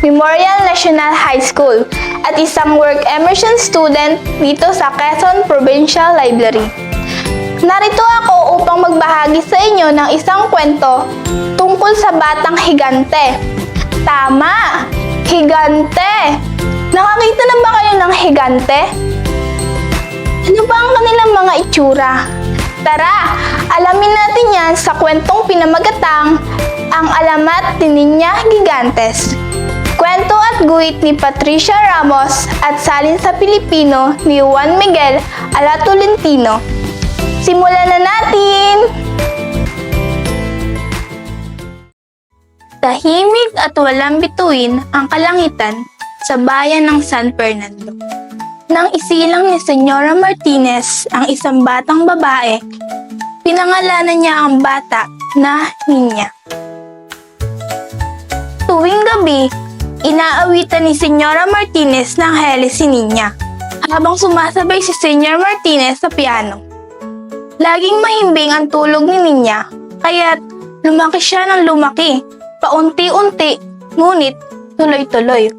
Memorial National High School at isang work immersion student dito sa Quezon Provincial Library. Narito ako upang magbahagi sa inyo ng isang kwento tungkol sa batang higante. Tama! Higante! Nakakita na ba kayo ng higante? Ano ba ang kanilang mga itsura? Tara, alamin natin yan sa kwentong pinamagatang Ang Alamat ni Ninya Gigantes. Kwento at guhit ni Patricia Ramos at salin sa Pilipino ni Juan Miguel Alatolentino. Simulan na natin! Tahimik at walang bituin ang kalangitan sa bayan ng San Fernando. Nang isilang ni Senyora Martinez ang isang batang babae, pinangalanan niya ang bata na Ninya. Tuwing gabi, inaawitan ni Senyora Martinez ng hele si habang sumasabay si Senyor Martinez sa piano. Laging mahimbing ang tulog ni Ninya, kaya't lumaki siya ng lumaki, paunti-unti, ngunit tuloy-tuloy.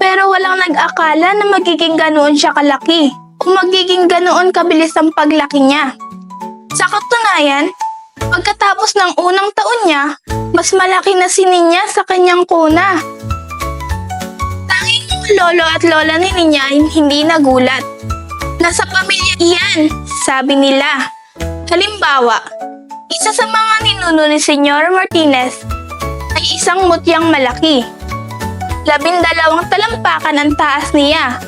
Pero walang nag-akala na magiging ganoon siya kalaki o magiging ganoon kabilis ang paglaki niya. Sa katunayan, pagkatapos ng unang taon niya, mas malaki na si Ninya sa kanyang kuna. Tanging lolo at lola ni Ninya ay hindi nagulat. Nasa pamilya iyan, sabi nila. Halimbawa, isa sa mga ninuno ni Senyor Martinez ay isang mutyang malaki labindalawang talampakan ang taas niya.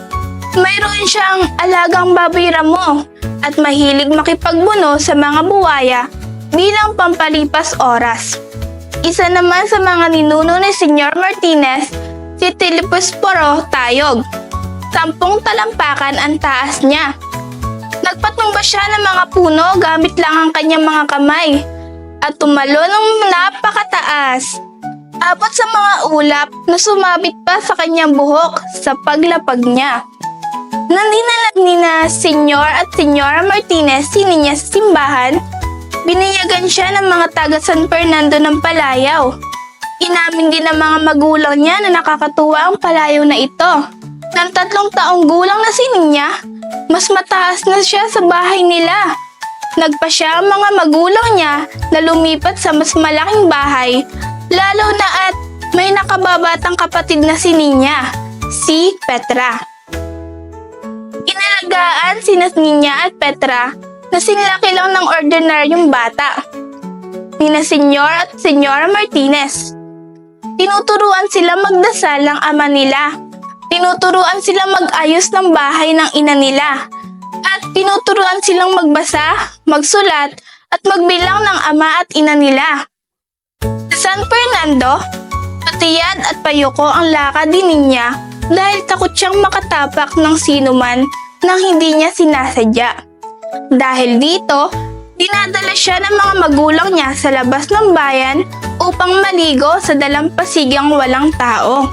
Mayroon siyang alagang baboy ramo at mahilig makipagbuno sa mga buwaya bilang pampalipas oras. Isa naman sa mga ninuno ni Senyor Martinez, si Tilipus Poro Tayog. Sampung talampakan ang taas niya. Nagpatumba siya ng mga puno gamit lang ang kanyang mga kamay at tumalo ng napakataas abot sa mga ulap na sumabit pa sa kanyang buhok sa paglapag niya. Nang dinalag ni na Senyor at Senyora Martinez si niya sa simbahan, biniyagan siya ng mga taga San Fernando ng palayaw. Inamin din ng mga magulang niya na nakakatuwa ang palayaw na ito. Nang tatlong taong gulang na si Ninya, mas mataas na siya sa bahay nila. Nagpa siya ang mga magulang niya na lumipat sa mas malaking bahay Lalo na at may nakababatang kapatid na si Ninya, si Petra. Inalagaan si Ninya at Petra na sinlaki lang ng ordinaryong bata. Nina Senyor at Senyora Martinez. Tinuturuan sila magdasal ng ama nila. Tinuturuan sila mag-ayos ng bahay ng ina nila. At tinuturuan silang magbasa, magsulat, at magbilang ng ama at ina nila. Sa San Fernando, patiyad at payoko ang lakad din niya dahil takot siyang makatapak ng sino man nang hindi niya sinasadya. Dahil dito, dinadala siya ng mga magulang niya sa labas ng bayan upang maligo sa dalampasigang walang tao.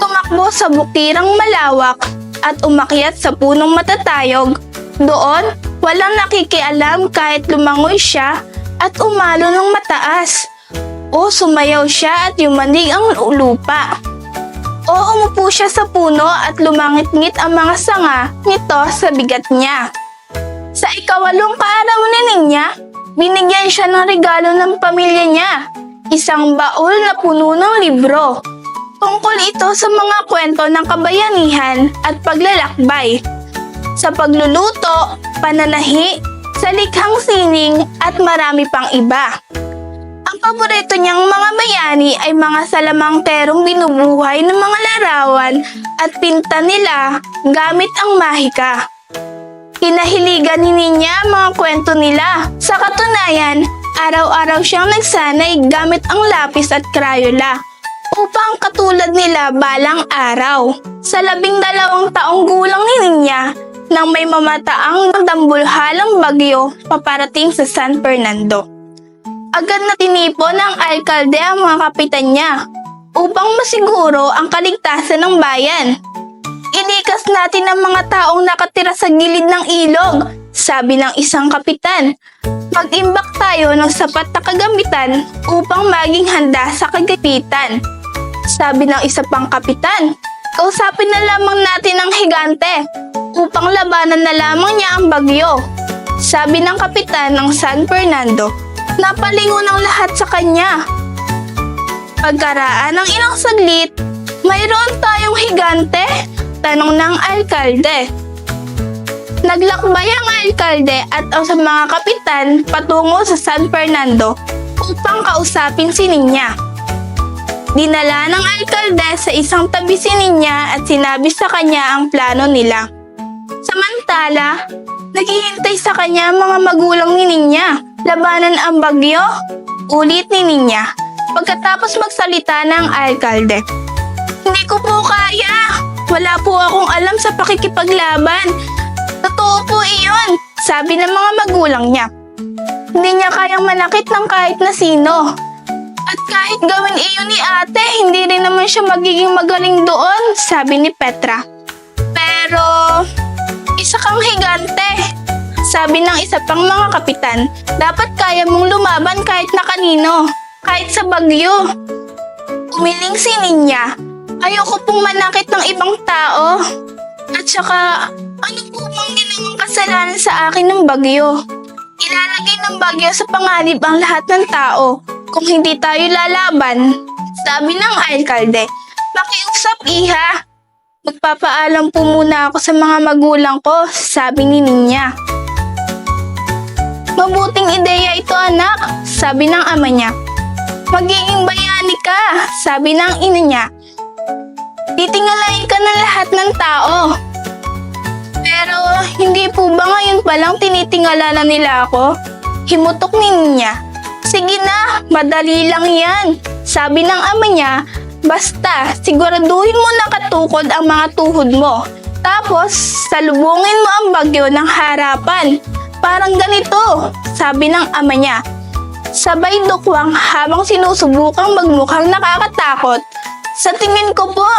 Tumakbo sa bukirang malawak at umakyat sa punong matatayog. Doon, walang nakikialam kahit lumangoy siya at umalo ng mataas. O sumayaw siya at yumanig ang lupa. O umupo siya sa puno at lumangit-ngit ang mga sanga nito sa bigat niya. Sa ikawalong kaaraw ni Ninya, binigyan siya ng regalo ng pamilya niya. Isang baul na puno ng libro. Tungkol ito sa mga kwento ng kabayanihan at paglalakbay. Sa pagluluto, pananahi, sa likhang sining at marami pang iba. Ang paborito niyang mga bayani ay mga salamangterong binubuhay ng mga larawan at pinta nila gamit ang mahika. Kinahiligan ni Ninya ang mga kwento nila. Sa katunayan, araw-araw siyang nagsanay gamit ang lapis at krayola upang katulad nila balang araw. Sa labing dalawang taong gulang ni Ninya, nang may mamataang dambulhalang bagyo paparating sa San Fernando. Agad na tinipon ng alkalde ang mga kapitan niya upang masiguro ang kaligtasan ng bayan. Inikas natin ang mga taong nakatira sa gilid ng ilog sabi ng isang kapitan. Mag-imbak tayo ng sapat na kagamitan upang maging handa sa kagapitan. Sabi ng isa pang kapitan, kausapin na lamang natin ang higante upang labanan na lamang niya ang bagyo. Sabi ng kapitan ng San Fernando, napalingon ang lahat sa kanya. Pagkaraan ng ilang saglit, mayroon tayong higante? Tanong ng alkalde. Naglakbay ang alkalde at ang sa mga kapitan patungo sa San Fernando upang kausapin si Ninya. Dinala ng alkalde sa isang tabi si Ninya at sinabi sa kanya ang plano nila. Samantala, naghihintay sa kanya ang mga magulang ni Ninya. Labanan ang bagyo? Ulit ni Ninya. Pagkatapos magsalita ng alkalde. Hindi ko po kaya. Wala po akong alam sa pakikipaglaban. Totoo po iyon, sabi ng mga magulang niya. Hindi niya kayang manakit ng kahit na sino. At kahit gawin iyon ni ate, hindi rin naman siya magiging magaling doon, sabi ni Petra. Pero, isa kang higante. Sabi ng isa pang mga kapitan, dapat kaya mong lumaban kahit na kanino, kahit sa bagyo. Umiling si Ninya, ayoko pong manakit ng ibang tao. At saka, ano po bang ginawang kasalanan sa akin ng bagyo? Ilalagay ng bagyo sa panganib ang lahat ng tao kung hindi tayo lalaban. Sabi ng alkalde, Pakiusap, iha. Magpapaalam po muna ako sa mga magulang ko, sabi ni Ninya. Mabuting ideya ito anak, sabi ng ama niya. Magiging bayani ka, sabi ng ina niya. Titingalain ka ng lahat ng tao. Pero hindi po ba ngayon palang tinitingala na nila ako? Himutok ni niya. Sige na, madali lang yan. Sabi ng ama niya, basta siguraduhin mo nakatukod ang mga tuhod mo. Tapos, salubungin mo ang bagyo ng harapan. Parang ganito, sabi ng ama niya. Sabay dukwang habang sinusubukang magmukhang nakakatakot. Sa tingin ko po,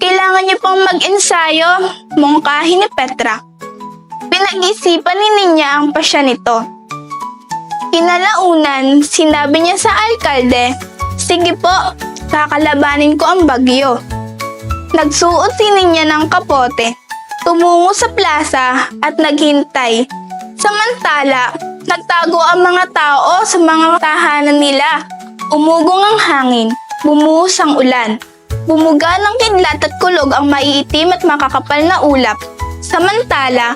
kailangan niyo pong mag-ensayo, mungkahi ni Petra. Pinag-isipan ni Ninya ang pasya nito. Kinalaunan, sinabi niya sa alkalde, Sige po, kakalabanin ko ang bagyo. Nagsuot si Ninya ng kapote, tumungo sa plaza at naghintay. Samantala, nagtago ang mga tao sa mga tahanan nila. Umugong ang hangin, bumuhos ang ulan. Bumuga ng kidlat at kulog ang maiitim at makakapal na ulap. Samantala,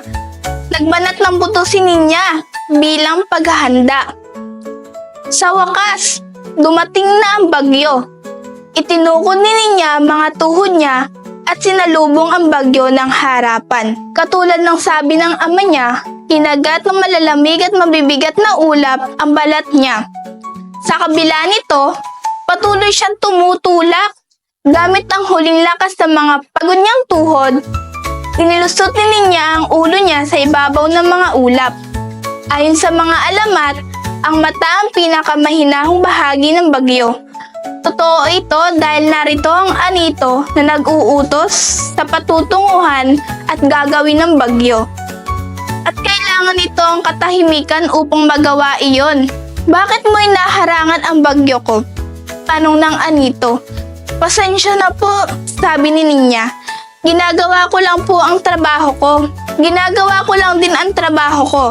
nagbanat ng buto si Ninya bilang paghahanda. Sa wakas, dumating na ang bagyo. Itinukod ni Ninya ang mga tuhod niya at sinalubong ang bagyo ng harapan. Katulad ng sabi ng ama niya, kinagat ng malalamig at mabibigat na ulap ang balat niya. Sa kabila nito, patuloy siyang tumutulak. Gamit ang huling lakas ng mga pagod niyang tuhod, inilusot ni Ninya ang ulo niya sa ibabaw ng mga ulap. Ayon sa mga alamat, ang mata ang pinakamahinahong bahagi ng bagyo. Totoo ito dahil narito ang anito na nag-uutos sa patutunguhan at gagawin ng bagyo. At kailangan nito ang katahimikan upang magawa iyon. Bakit mo inaharangan ang bagyo ko? Tanong ng anito. Pasensya na po, sabi ni Ninya. Ginagawa ko lang po ang trabaho ko. Ginagawa ko lang din ang trabaho ko.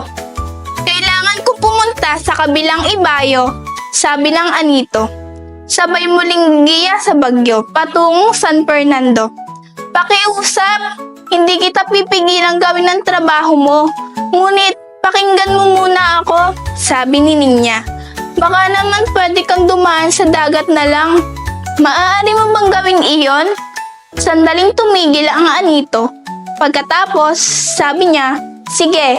Kailangan ko pumunta sa kabilang ibayo, sabi ng anito. Sabay muling giya sa bagyo patungong San Fernando. Pakiusap, hindi kita pipigilang gawin ang trabaho mo. Ngunit, pakinggan mo muna ako, sabi ni Ninya. Baka naman pwede kang dumaan sa dagat na lang. Maaari mo bang gawin iyon? Sandaling tumigil ang anito. Pagkatapos, sabi niya, Sige,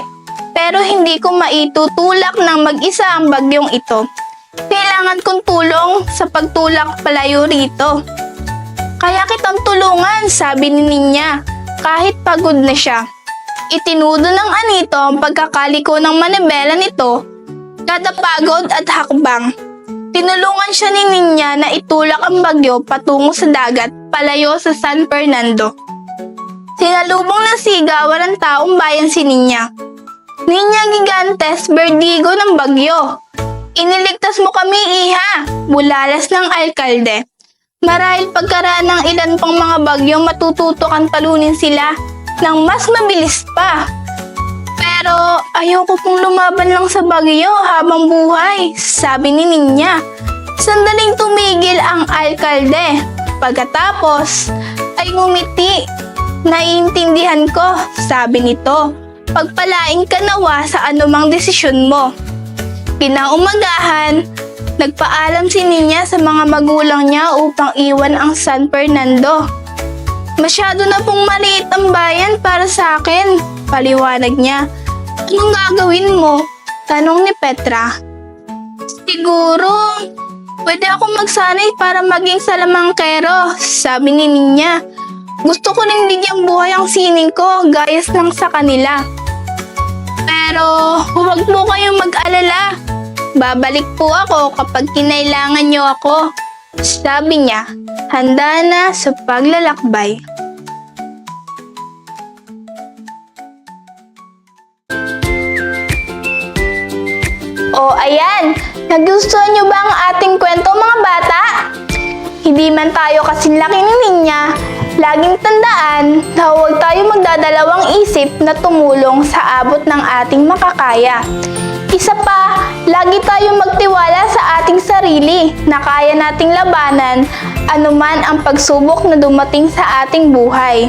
pero hindi ko maitutulak ng mag-isa ang bagyong ito. Kailangan kong tulong sa pagtulak palayo rito. Kaya kitang tulungan, sabi ni Ninya, kahit pagod na siya. Itinudo ng anito ang pagkakaliko ng manibela nito, kada pagod at hakbang. Tinulungan siya ni Ninya na itulak ang bagyo patungo sa dagat palayo sa San Fernando. Sinalubong ng sigawan ng taong bayan si Ninya. Ninya Gigantes, Berdigo ng Bagyo. Iniligtas mo kami, Iha, bulalas ng alkalde. Marahil pagkaraan ng ilan pang mga bagyo, matututukan talunin sila ng mas mabilis pa. Pero ayoko pong lumaban lang sa bagyo habang buhay, sabi ni Ninya. Sandaling tumigil ang alkalde. Pagkatapos ay ngumiti. Naiintindihan ko, sabi nito. Pagpalain ka nawa sa anumang desisyon mo. Kinaumagahan, nagpaalam si Ninya sa mga magulang niya upang iwan ang San Fernando. Masyado na pong maliit ang bayan para sa akin, paliwanag niya. Anong gagawin mo? Tanong ni Petra. Siguro, pwede ako magsanay para maging salamangkero, sabi ni Ninya. Gusto ko rin bigyang buhay ang sining ko, gayas lang sa kanila. Pero huwag po kayong mag-alala. Babalik po ako kapag kinailangan niyo ako. Sabi niya, handa na sa paglalakbay. Nagustuhan niyo ba ang ating kwento mga bata? Hindi man tayo kasing laki ni Ninya, laging tandaan na huwag tayo magdadalawang isip na tumulong sa abot ng ating makakaya. Isa pa, lagi tayong magtiwala sa ating sarili na kaya nating labanan anuman ang pagsubok na dumating sa ating buhay.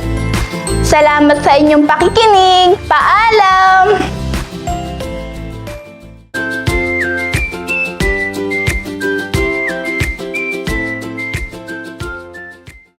Salamat sa inyong pakikinig. Paalam!